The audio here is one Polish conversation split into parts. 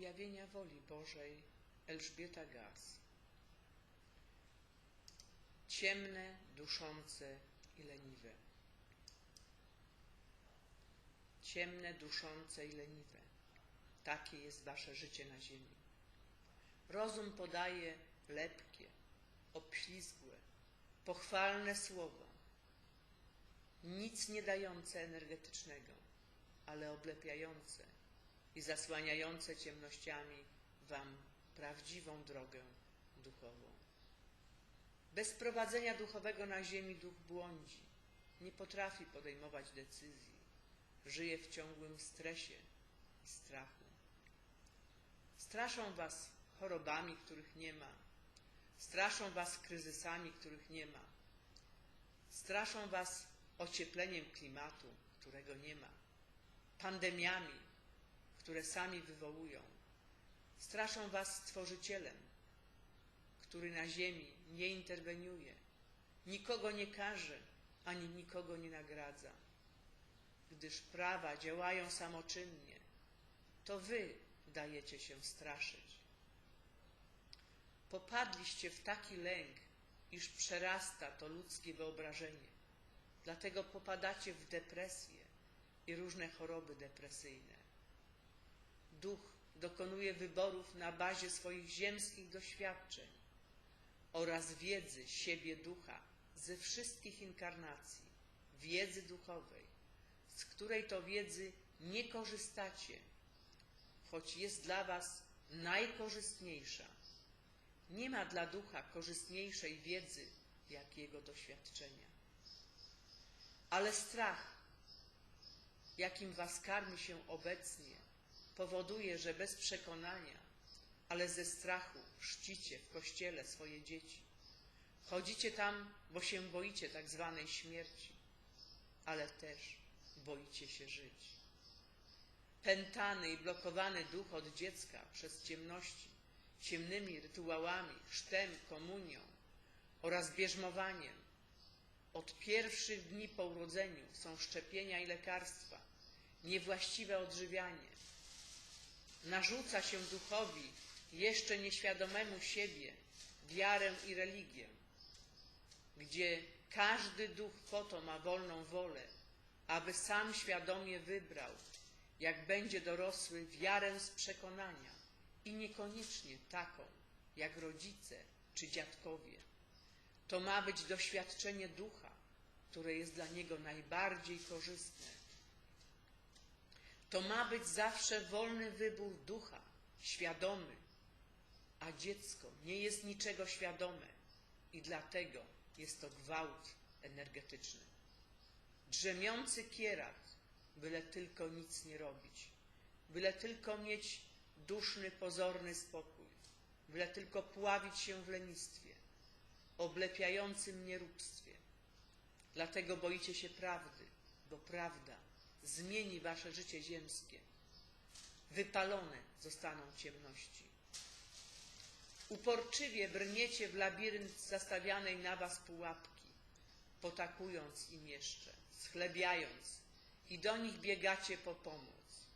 objawienia woli Bożej Elżbieta Gaz. Ciemne, duszące i leniwe. Ciemne, duszące i leniwe. Takie jest wasze życie na ziemi. Rozum podaje lepkie, obślizgłe, pochwalne słowa, nic nie dające energetycznego, ale oblepiające i zasłaniające ciemnościami wam prawdziwą drogę duchową. Bez prowadzenia duchowego na ziemi duch błądzi, nie potrafi podejmować decyzji, żyje w ciągłym stresie i strachu. Straszą was chorobami, których nie ma. Straszą was kryzysami, których nie ma. Straszą was ociepleniem klimatu, którego nie ma. Pandemiami, które sami wywołują. Straszą was Stworzycielem, który na ziemi nie interweniuje, nikogo nie karze, ani nikogo nie nagradza. Gdyż prawa działają samoczynnie, to wy dajecie się straszyć. Popadliście w taki lęk, iż przerasta to ludzkie wyobrażenie. Dlatego popadacie w depresję i różne choroby depresyjne. Duch dokonuje wyborów na bazie swoich ziemskich doświadczeń oraz wiedzy siebie ducha ze wszystkich inkarnacji, wiedzy duchowej, z której to wiedzy nie korzystacie, choć jest dla was najkorzystniejsza. Nie ma dla ducha korzystniejszej wiedzy, jak jego doświadczenia. Ale strach, jakim was karmi się obecnie, powoduje, że bez przekonania, ale ze strachu czcicie w kościele swoje dzieci. Chodzicie tam, bo się boicie tak zwanej śmierci, ale też boicie się żyć. Pętany i blokowany duch od dziecka przez ciemności, ciemnymi rytuałami, chrztem, komunią oraz bierzmowaniem. Od pierwszych dni po urodzeniu są szczepienia i lekarstwa, niewłaściwe odżywianie. Narzuca się duchowi jeszcze nieświadomemu siebie wiarę i religię, gdzie każdy duch po to ma wolną wolę, aby sam świadomie wybrał, jak będzie dorosły, wiarę z przekonania i niekoniecznie taką, jak rodzice czy dziadkowie. To ma być doświadczenie ducha, które jest dla niego najbardziej korzystne. To ma być zawsze wolny wybór ducha, świadomy, a dziecko nie jest niczego świadome i dlatego jest to gwałt energetyczny. Drzemiący kierat, byle tylko nic nie robić, byle tylko mieć duszny, pozorny spokój, byle tylko pławić się w lenistwie, oblepiającym nieróbstwie. Dlatego boicie się prawdy, bo prawda zmieni wasze życie ziemskie. Wypalone zostaną ciemności. Uporczywie brniecie w labirynt zastawianej na was pułapki, potakując im jeszcze, schlebiając i do nich biegacie po pomoc,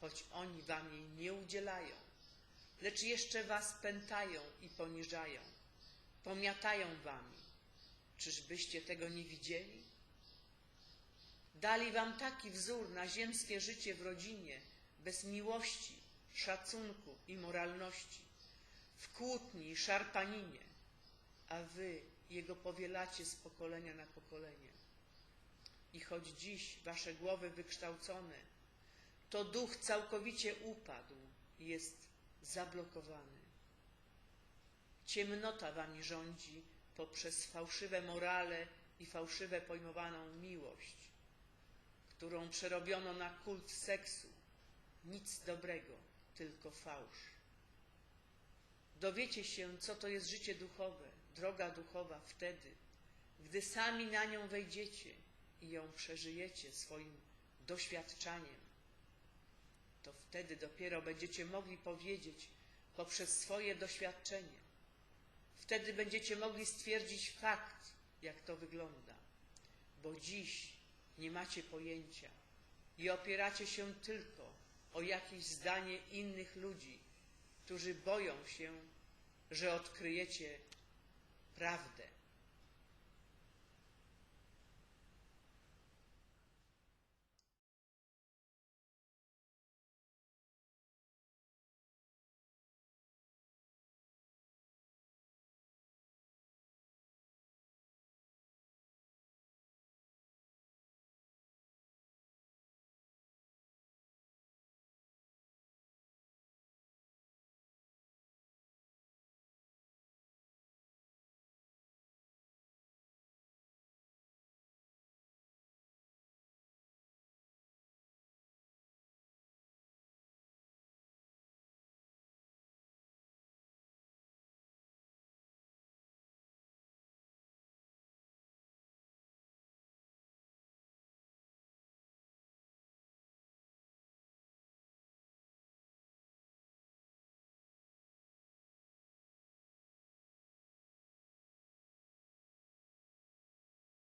choć oni wam jej nie udzielają, lecz jeszcze was pętają i poniżają, pomiatają wami. Czyżbyście tego nie widzieli? Dali wam taki wzór na ziemskie życie w rodzinie, bez miłości, szacunku i moralności, w kłótni i szarpaninie, a wy jego powielacie z pokolenia na pokolenie. I choć dziś wasze głowy wykształcone, to duch całkowicie upadł i jest zablokowany. Ciemnota wami rządzi poprzez fałszywe morale i fałszywe pojmowaną miłość, którą przerobiono na kult seksu. Nic dobrego, tylko fałsz. Dowiecie się, co to jest życie duchowe, droga duchowa wtedy, gdy sami na nią wejdziecie i ją przeżyjecie swoim doświadczaniem. To wtedy dopiero będziecie mogli powiedzieć poprzez swoje doświadczenie. Wtedy będziecie mogli stwierdzić fakt, jak to wygląda. Bo dziś nie macie pojęcia i opieracie się tylko o jakieś zdanie innych ludzi, którzy boją się, że odkryjecie prawdę.